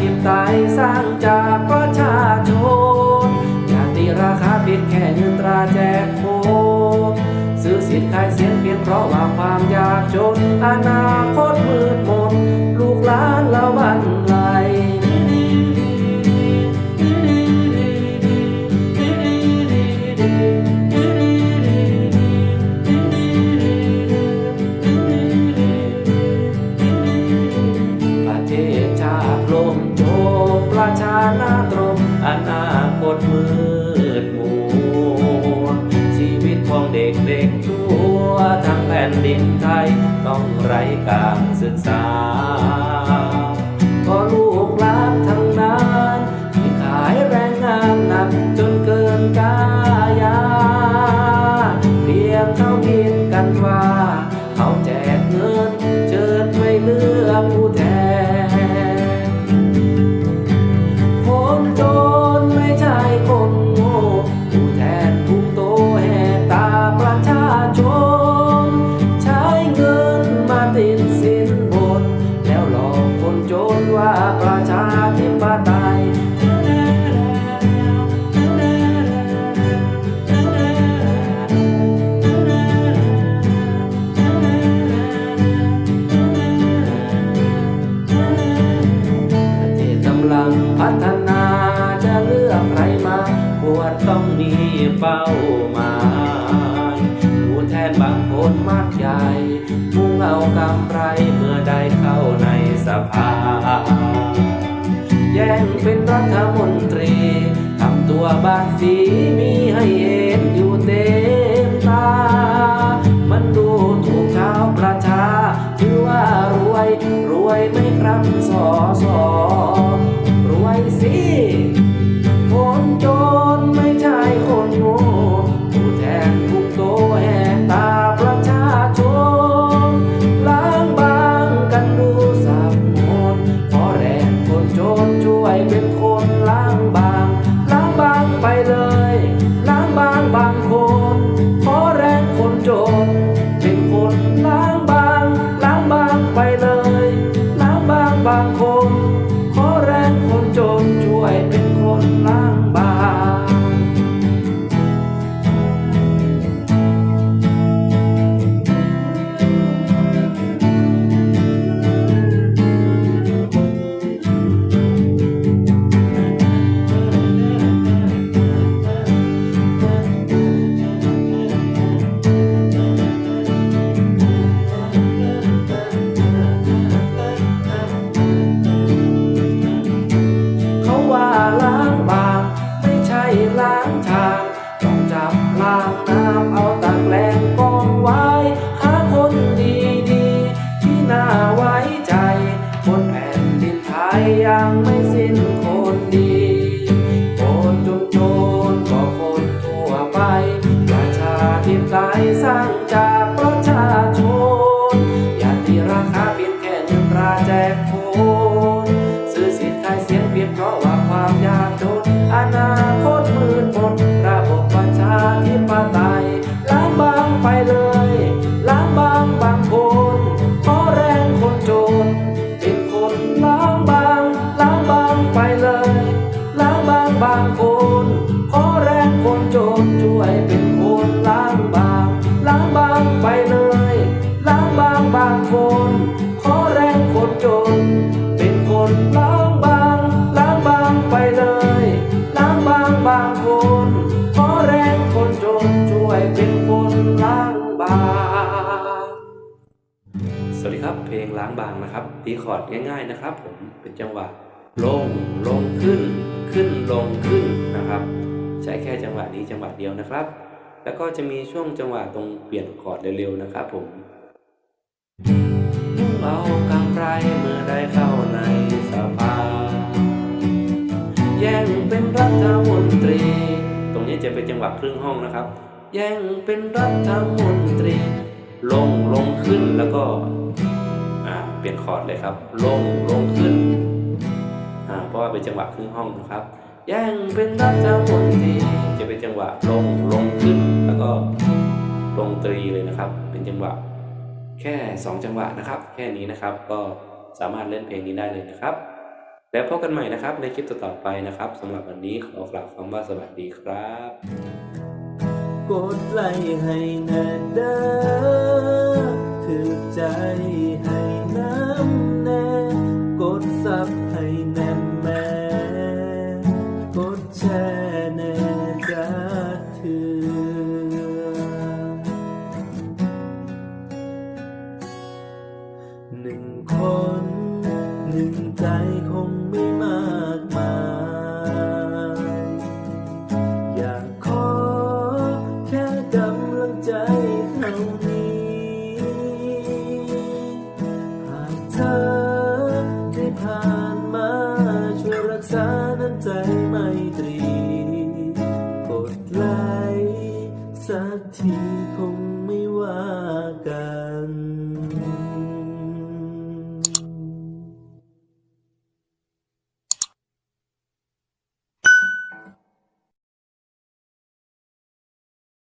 ธิปไตยสร้างจากประชาชนอย่าตีราคาเพียงแค่เงินตราแจกโคซื้อสิทธิ์ขายเสียงเพียงเพราะว่าความยากจนอนาคตมืดมน ดินไทยต้องไร้การศึกษา ลังพัฒนาจะเลือกใครมาควรต้องมีเป้าหมายผู้แทนบางคนมากใหญ่มุ่งเอากำไรเมื่อได้เข้าในสภาแย่งเป็น เป็ สร้างจาก นะครับ ตีคอร์ดง่ายๆนะครับ ผมเป็นจังหวะลงลงขึ้น ขึ้นลงขึ้นนะครับ ใช้แค่จังหวะนี้จังหวะเดียวนะครับ แล้วก็จะมีช่วงจังหวะตรงเปลี่ยนคอร์ดเร็วๆนะครับ ผมเอากำไรเมื่อได้เข้าในสภาแย่งเป็นรัฐมนตรี ตรงนี้จะเป็นจังหวะครึ่งห้องนะครับ แย่งเป็นรัฐมนตรี ลงลงขึ้นแล้วก็ เปลี่ยนคอร์ดเลยครับ ลงลงขึ้นอ่าเพราะว่าเป็นจังหวะครึ่งห้องนะครับยังเป็นรักจ้าคนดีจะเป็นจังหวะลงลงขึ้น แล้วก็ลงตรีเลยนะครับ เป็นจังหวะแค่ 2 จังหวะนะครับ แค่นี้นะครับก็สามารถเล่นเพลงนี้ได้เลยนะครับ แล้วพบกันใหม่นะครับในคลิปต่อไปนะครับสำหรับวันนี้ขอกล่าวคำว่าสวัสดีครับ กดไลค์ให้แน่เดอร์ถือใจให้ ใจคงไม่มากมาย อยากขอแค่กำลังใจเท่านี้ หากเธอได้ผ่านมาช่วยรักษาน้ำใจไม่